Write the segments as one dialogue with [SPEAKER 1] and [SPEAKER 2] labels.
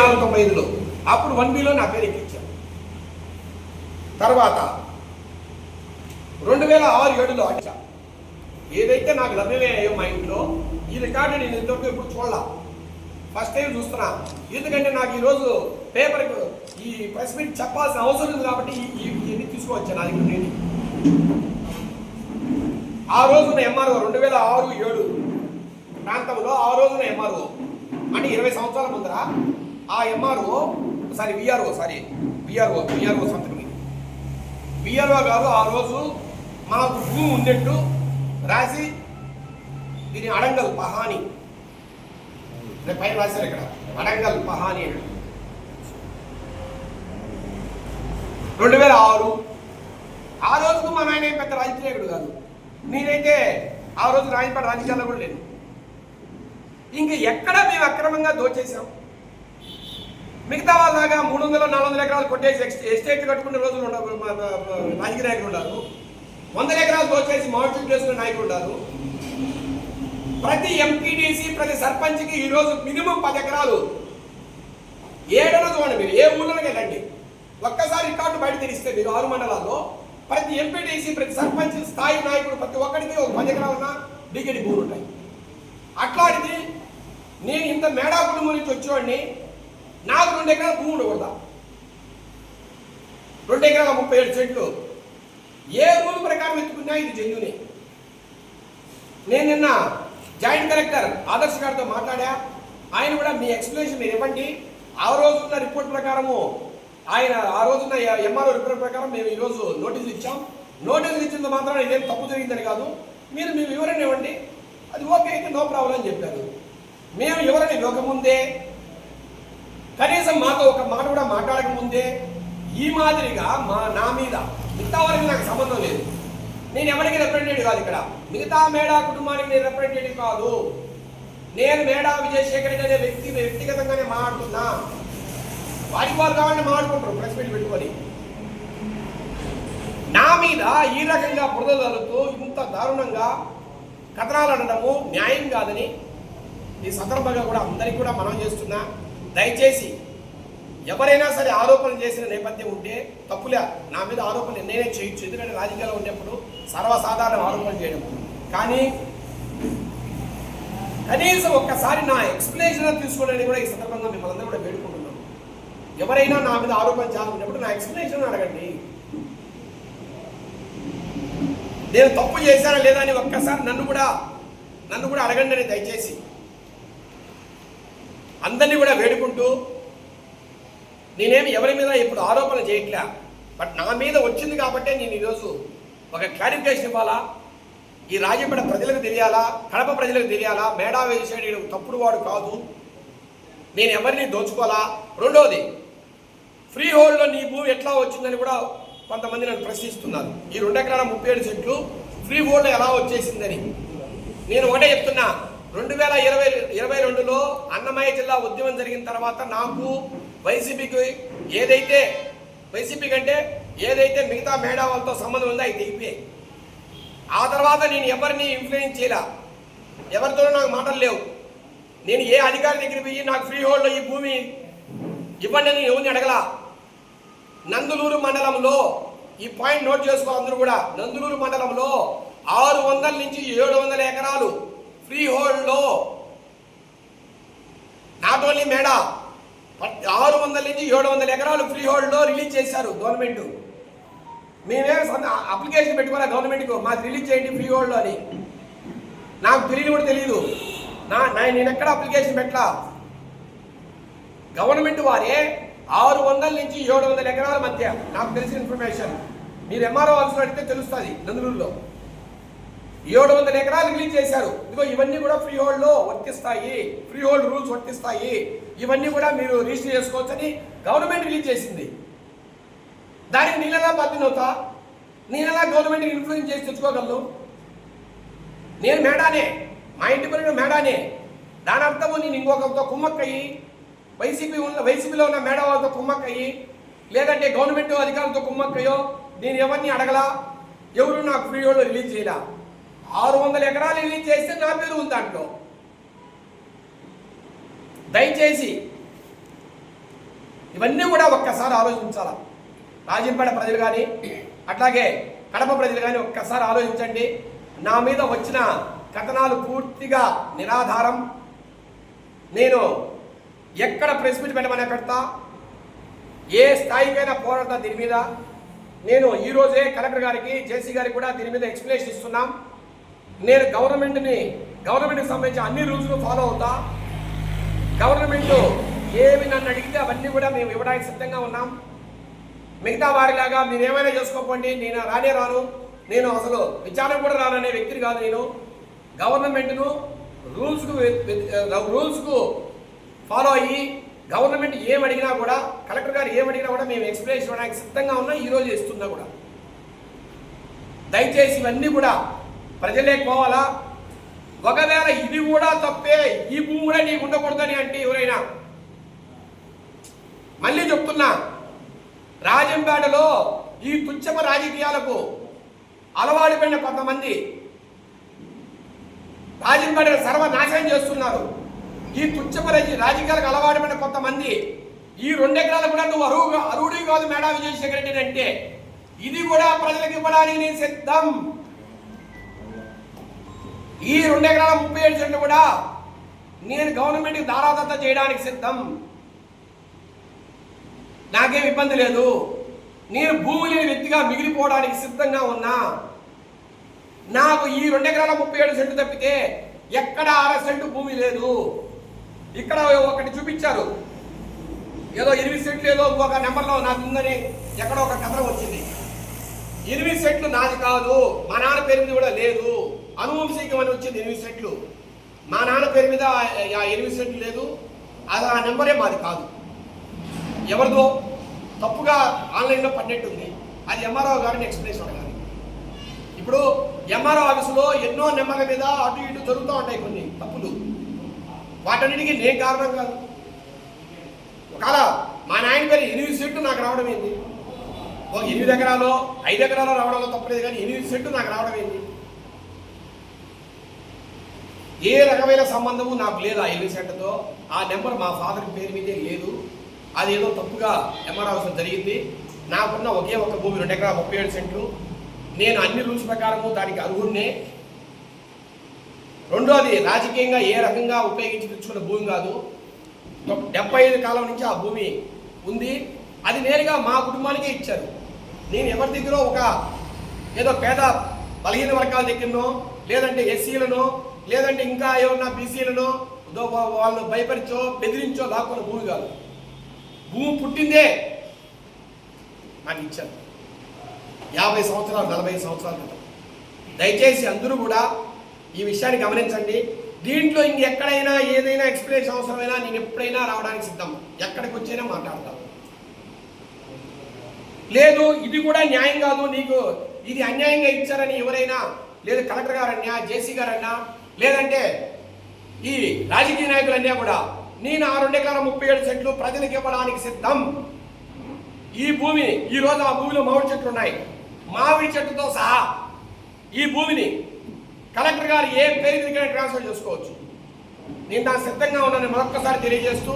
[SPEAKER 1] నాలుగు తొంభై ఐదులో అప్పుడు వన్ బిలో నా పేరు ఎక్కించాను తర్వాత రెండు వేల ఆరు ఏడులో వచ్చా ఏదైతే నాకు లభ్యమయ్యాయో మా ఇంట్లో ఈ రికార్డు నేను ఇంతవరకు ఎప్పుడు చూడాల. ఫస్ట్ టైం చూస్తున్నా. ఎందుకంటే నాకు ఈరోజు పేపర్ ఈ ప్రెస్ మీట్ చెప్పాల్సిన అవసరం ఉంది కాబట్టి ఇవన్నీ తీసుకువచ్చాను. అది నేను ఆ రోజున ఎంఆర్ఓ రెండు వేల ఆరు ఏడు ప్రాంతంలో ఆ రోజున ఎంఆర్ఓ. అంటే ఇరవై సంవత్సరాల ముందర ఆ MRO sorry VRO sorry. VRO VRO సంతకం విఆర్ఓ గారు ఆ రోజు మాకు భూమి ఉన్నట్టు రాసి దీని అడంగల్ పహాని. రేపు పైన రాశారు ఇక్కడ. అడంగల్ పహాని అని. రెండు వేల ఆరు. ఆ రోజుకు మా నాయన పెద్ద రాజకీయకుడు కాదు. నేనైతే ఆ రోజు రాజపేట రాజకీయాల్లో కూడా లేను. ఇంక ఎక్కడ మేము అక్రమంగా దోచేసాం మిగతా వాళ్ళలాగా మూడు వందల నాలుగు వందల ఎకరాలు కొట్టేసి ఎస్టేట్ కట్టుకునే రోజులు ఉండవు మా- రాజకీయ నాయకులు ఉన్నారు వందల ఎకరాలు దోచేసి మామిడి చేసుకునే నాయకులు ఉన్నారు ప్రతి ఎంపీటీసీ ప్రతి సర్పంచ్కి ఈరోజు మినిమం పది ఎకరాలు. ఏడన చూడండి మీరు ఏ ఊళ్ళోకి వెళ్ళండి ఒక్కసారి రికార్డు బయట తెరిస్తే మీరు ఆరు మండలాల్లో ప్రతి ఎంపీటీసీ ప్రతి సర్పంచ్ స్థాయి నాయకుడు ప్రతి ఒక్కడికి ఒక పది ఎకరాలన్నా డిగ్రీ భూములు ఉంటాయి. అట్లాంటిది నేను ఇంత మేడా కుటుంబం నుంచి వచ్చేవాడిని. నాకు రెండు ఎకరాల భూమి ఉండకూడదా? రెండు ఎకరాల ముప్పై ఏడు చెట్లు ఏ రూల్ ప్రకారం ఎత్తుకున్నా ఇది జన్యునే. నేను నిన్న జాయింట్ కలెక్టర్ ఆదర్శ్ గారితో మాట్లాడా. ఆయన కూడా మీ ఎక్స్ప్లెనేషన్ మీరు ఇవ్వండి. ఆ రోజున్న రిపోర్ట్ ప్రకారము ఆయన ఆ రోజున్న ఎంఆర్ఓ రిపోర్ట్ ప్రకారం మేము ఈరోజు నోటీసులు ఇచ్చాం. నోటీసులు ఇచ్చింది మాత్రం ఇదేం తప్పు జరిగిందని కాదు. మీరు మీ వివరణ ఇవ్వండి. అది ఓకే అయితే నో ప్రాబ్లం అని చెప్పారు. మేము వివరణ ఇవ్వకముందే కనీసం మాతో ఒక మాట కూడా మాట్లాడక ముందే ఈ మాదిరిగా మా నా మీద మిగతా వారికి నాకు సంబంధం లేదు. నేను ఎవరికి రిప్రజెంటేటివ్ కాదు ఇక్కడ. మిగతా మేడా కుటుంబానికి నేను రిప్రజెంటేటివ్ కాదు. నేను మేడా విజయశేఖర్ రెడ్డి అనే వ్యక్తి వ్యక్తిగతంగానే మాట్లాడుతున్నా. వారికి వారు కావాలని మాట్లాడుకుంటారు ప్రెస్ మీట్ పెట్టుకొని. నా మీద ఈ రకంగా బురద జరుగుతూ ఇంత దారుణంగా కథనాలు అనడము న్యాయం కాదని ఈ సందర్భంగా కూడా అందరికీ కూడా మనం చేస్తున్నా. దయచేసి ఎవరైనా సరే ఆరోపణలు చేసిన నేపథ్యం ఉంటే తప్పులే. నా మీద ఆరోపణలు నేనే చేయొచ్చు. ఎందుకంటే రాజకీయాల్లో ఉండేప్పుడు సర్వసాధారణ ఆరోపణలు చేయడం. కానీ కనీసం ఒక్కసారి నా ఎక్స్ప్లెనేషన్ తీసుకోవడానికి కూడా ఈ సందర్భంగా మిమ్మల్ని అందరూ కూడా వేడుకుంటున్నాను ఎవరైనా నా మీద ఆరోపణ చేయాలనుకున్నప్పుడు నా ఎక్స్ప్లెనేషన్ అడగండి. నేను తప్పు చేశానా లేదా అని ఒక్కసారి నన్ను కూడా నన్ను కూడా అడగండి అని దయచేసి. అందరినీ కూడా వేడుకుంటూ నేనేమి ఎవరి మీద ఇప్పుడు ఆరోపణ చేయట్లే? బట్ నా మీద వచ్చింది కాబట్టే నేను ఈరోజు ఒక క్లారిఫికేషన్ ఇవ్వాలా? ఈ రాజపేట ప్రజలకు తెలియాలా? కడప ప్రజలకు తెలియాలా? మేడా వేసేడు తప్పుడు వాడు కాదు. నేను ఎవరిని దోచుకోవాలా? రెండోది ఫ్రీ హోల్డ్లో నీ భూమి ఎట్లా వచ్చిందని కూడా కొంతమంది నన్ను ప్రశ్నిస్తున్నారు. ఈ రెండు ఎకరాల ముప్పై ఏడు సెట్లు ఫ్రీ హోల్డ్ ఎలా వచ్చేసిందని. నేను ఒకటే చెప్తున్నా రెండు వేల ఇరవై ఇరవై రెండులో అన్నమయ్య జిల్లా ఉద్యమం జరిగిన తర్వాత నాకు వైసీపీకి ఏదైతే వైసీపీ కంటే ఏదైతే మిగతా మేడావాళ్ళతో సంబంధం ఉందో అవి తెగిపోయాయి. ఆ తర్వాత నేను ఎవరిని ఇన్ఫ్లుయెన్స్ చేయలే? ఎవరితోనూ నాకు మాటలు లేవు. నేను ఏ అధికారి దగ్గర పోయి నాకు ఫ్రీ హోల్డ్లో ఈ భూమి ఇవ్వండి అని ఎవరిని అడగలా? నందులూరు మండలంలో ఈ పాయింట్ నోట్ చేసుకో అందరూ కూడా. నందులూరు మండలంలో ఆరు వందల నుంచి ఏడు వందల ఎకరాలు ఫ్రీ హోల్డ్లో నాట్ ఓన్లీ మేడా ఆరు వందల నుంచి ఏడు వందల ఎకరాలు ఫ్రీ హోల్డ్లో రిలీజ్ చేశారు గవర్నమెంట్ మేమేం అప్లికేషన్ పెట్టుకోలే గవర్నమెంట్కి మాకు రిలీజ్ చేయండి ఫ్రీ హోల్డ్లో అని. నాకు తెలియదు కూడా తెలియదు నా నా- నేను ఎక్కడ అప్లికేషన్ పెట్టలా? గవర్నమెంట్ వారే ఆరు వందల నుంచి ఏడు వందల ఎకరాల మధ్య. నాకు తెలిసిన ఇన్ఫర్మేషన్ మీరు ఎంఆర్ఓ ఆఫీస్లో అడిగితే తెలుస్తుంది నందులూరులో. ఏడు వందల ఎకరాలు రిలీజ్ చేశారు. ఇదిగో ఇవన్నీ కూడా ఫ్రీ హోల్డ్లో వర్తిస్తాయి. ఫ్రీ హోల్డ్ రూల్స్ వర్తిస్తాయి. ఇవన్నీ కూడా మీరు రిజిస్టర్ చేసుకోవచ్చని గవర్నమెంట్ రిలీజ్ చేసింది. దానికి నేనెలా బాధ్యనవుతా నేనెలా గవర్నమెంట్కి ఇన్ఫ్లుయెన్స్ చేసి తెచ్చుకోగలను నేను మేడానే మా ఇంటి పనులు మేడానే. దాని అర్థము నేను ఇంకొకరితో కుమ్మక్కయ్యి వైసీపీ ఉన్న వైసీపీలో ఉన్న మేడ వాళ్ళతో కుమ్మక్కయ్యి లేదంటే గవర్నమెంట్ అధికారులతో కుమ్మక్కయ్యో నేను ఎవరిని అడగలా? ఎవరు నాకు ఫ్రీ హోల్డ్ రిలీజ్ చేయలా? ఆరు వందల ఎకరాలు ఇల్లు చేస్తే నా పేరు ఉంది దాంట్లో. దయచేసి ఇవన్నీ కూడా ఒక్కసారి ఆలోచించాల? రాజంపేట ప్రజలు కానీ అట్లాగే కడప ప్రజలు కానీ ఒక్కసారి ఆలోచించండి. నా మీద వచ్చిన కథనాలు పూర్తిగా నిరాధారం. నేను ఎక్కడ ప్రెస్ మీట్ పెట్టమనే పెడతా ఏ స్థాయికైనా పోరాడతా దీని మీద? నేను ఈరోజే కలెక్టర్ గారికి జేసీ గారికి కూడా దీని మీద ఎక్స్ప్లెనేషన్ ఇస్తున్నాం. నేను గవర్నమెంట్ని గవర్నమెంట్కి సంబంధించిన అన్ని రూల్స్ను ఫాలో అవుతా. గవర్నమెంట్ ఏమి నన్ను అడిగితే అవన్నీ కూడా మేము ఇవ్వడానికి సిద్ధంగా ఉన్నాం. మిగతా వారిలాగా మీరు ఏమైనా చేసుకోకండి నేను రానే రాను. నేను అసలు విచారం కూడా రాననే వ్యక్తిని కాదు నేను. గవర్నమెంట్ను రూల్స్కు రూల్స్కు ఫాలో అయ్యి గవర్నమెంట్ ఏం అడిగినా కూడా కలెక్టర్ గారు ఏం అడిగినా కూడా మేము ఎక్స్ప్లెయిన్ ఇవ్వడానికి సిద్ధంగా ఉన్నాం ఈరోజు ఇస్తున్నా కూడా. దయచేసి ఇవన్నీ కూడా ప్రజలే పోవాలా ఒకవేళ ఇది కూడా తప్పే ఈ భూమి కూడా నీకు ఉండకూడదని అంటే ఎవరైనా? మళ్ళీ చెప్తున్నా రాజంపేటలో ఈ తుచ్చమ రాజకీయాలకు అలవాటుపడిన కొంతమంది రాజంపేట సర్వనాశనం చేస్తున్నారు. ఈ తుచ్చమ రాజ- రాజకీయాలకు అలవాటు పడిన కొంతమంది ఈ రెండు ఎకరాలు కూడా నువ్వు అరువు అరువుడి కాదు మేడా విజయశేఖర రెడ్డి అంటే ఇది కూడా ప్రజలకు ఇవ్వడానికి నేను సిద్ధం. ఈ రెండు ఎకరాల ముప్పై ఏడు సెంట్లు కూడా నేను గవర్నమెంట్కి దారాదత్త చేయడానికి సిద్ధం. నాకేం ఇబ్బంది లేదు. నేను భూమి లేని వ్యక్తిగా మిగిలిపోవడానికి సిద్ధంగా ఉన్నా. నాకు ఈ రెండు ఎకరాల ముప్పై ఏడు సెంటు తప్పితే ఎక్కడ అర సెంటు భూమి లేదు. ఇక్కడ ఒకటి చూపించారు. ఏదో ఎనిమిది సెంట్లు ఏదో ఒక నెంబర్లో నాకు ఉందని ఎక్కడో ఒక కథనం వచ్చింది. ఎనిమిది సెట్లు నాది కాదు. మా నాన్న పేరు మీద కూడా లేదు. అనువంశికం అని వచ్చింది ఎనిమిది సెట్లు. మా నాన్న పేరు మీద ఆ- ఎనిమిది సెట్లు లేదు. అది ఆ నెంబరే మాది కాదు. ఎవరిదో తప్పుగా ఆన్లైన్లో పడినట్టుంది. అది ఎంఆర్ఓ గారిని ఎక్స్ప్లెయిన్ అడగాలి. ఇప్పుడు ఎంఆర్ఓ ఆఫీసులో ఎన్నో నెంబర్ల మీద అటు ఇటు జరుగుతూ ఉంటాయి కొన్ని తప్పులు. వాటన్నిటికీ నేను కారణం కాదు. ఒకవేళ మా నాయన పేరు ఎనిమిది సెంట్లు నాకు రావడం ఏంటి? ఒక ఎనిమిది ఎకరాలు ఐదు ఎకరాలు రావడంలో తప్పలేదు కానీ ఎనిమిది సెంటు నాకు రావడం ఏంది ఏ రకమైన సంబంధము నాకు లేదు ఆ ఎనిమిది సెంటుతో ఆ నెంబర్ మా ఫాదర్ పేరు మీదే లేదు. అది ఏదో తప్పుగా ఎంఆర్ ఆఫీస్లో జరిగింది. నాకున్న ఒకే ఒక భూమి రెండు ఎకరా ముప్పై ఏడు సెంట్లు. నేను అన్ని రూల్స్ ప్రకారము దానికి అర్హుడినే. రెండోది రాజకీయంగా ఏ రకంగా ఉపయోగించి తెచ్చుకున్న భూమి కాదు. డెబ్బై ఐదు కాలం నుంచి ఆ భూమి ఉంది. అది నేరుగా మా కుటుంబానికే ఇచ్చారు. నేను ఎవరి దగ్గర ఒక ఏదో పేద బలహీన వర్గాల దగ్గరనో లేదంటే ఎస్సీలనో లేదంటే ఇంకా ఏమన్నా బీసీలనో వాళ్ళు భయపరిచో బెదిరించో లాక్కున్న భూమి కాదు. భూమి పుట్టిందే నాకు ఇచ్చారు యాభై సంవత్సరాలు నలభై సంవత్సరాల క్రితం దయచేసి అందరూ కూడా ఈ విషయాన్ని గమనించండి. దీంట్లో ఇంకెక్కడైనా ఏదైనా ఎక్స్ప్లెనేషన్ అవసరమైనా నేను ఎప్పుడైనా రావడానికి సిద్ధం. ఎక్కడికి వచ్చైనా మాట్లాడతాను. లేదు ఇది కూడా న్యాయం కాదు నీకు ఇది అన్యాయంగా ఇచ్చారని ఎవరైనా లేదు కలెక్టర్ గారన్నా జేసీ గారన్నా లేదంటే ఈ రాజకీయ నాయకులన్నా కూడా నేను ఆ రెండు ఎకరాల ముప్పై ఏడు సెంట్లు ప్రజలకు ఇవ్వడానికి సిద్ధం. ఈ భూమి ఈ రోజు ఆ భూమిలో మామిడి చెట్లు ఉన్నాయి. మామిడి చెట్టుతో సహా ఈ భూమిని కలెక్టర్ గారు ఏ పేరు దగ్గర ట్రాన్స్ఫర్ చేసుకోవచ్చు? నేను దానికి సిద్ధంగా ఉన్నాను మరొక్కసారి తెలియజేస్తూ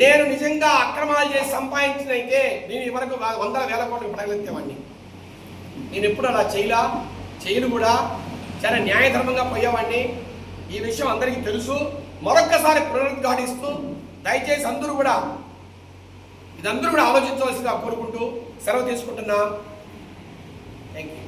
[SPEAKER 1] నేను నిజంగా అక్రమాలు చేసి సంపాదించినైతే నేను ఇవరకు వందల వేల కోట్లు పడగలెత్తేవాడిని. నేను ఎప్పుడు అలా చేయలా చేయను కూడా. చాలా న్యాయధర్మంగా పోయేవాడిని. ఈ విషయం అందరికీ తెలుసు. మరొక్కసారి పునరుద్ఘాటిస్తూ దయచేసి అందరూ కూడా ఇదందరూ కూడా ఆలోచించవలసిందిగా కోరుకుంటూ సెలవు తీసుకుంటున్నా. Thank you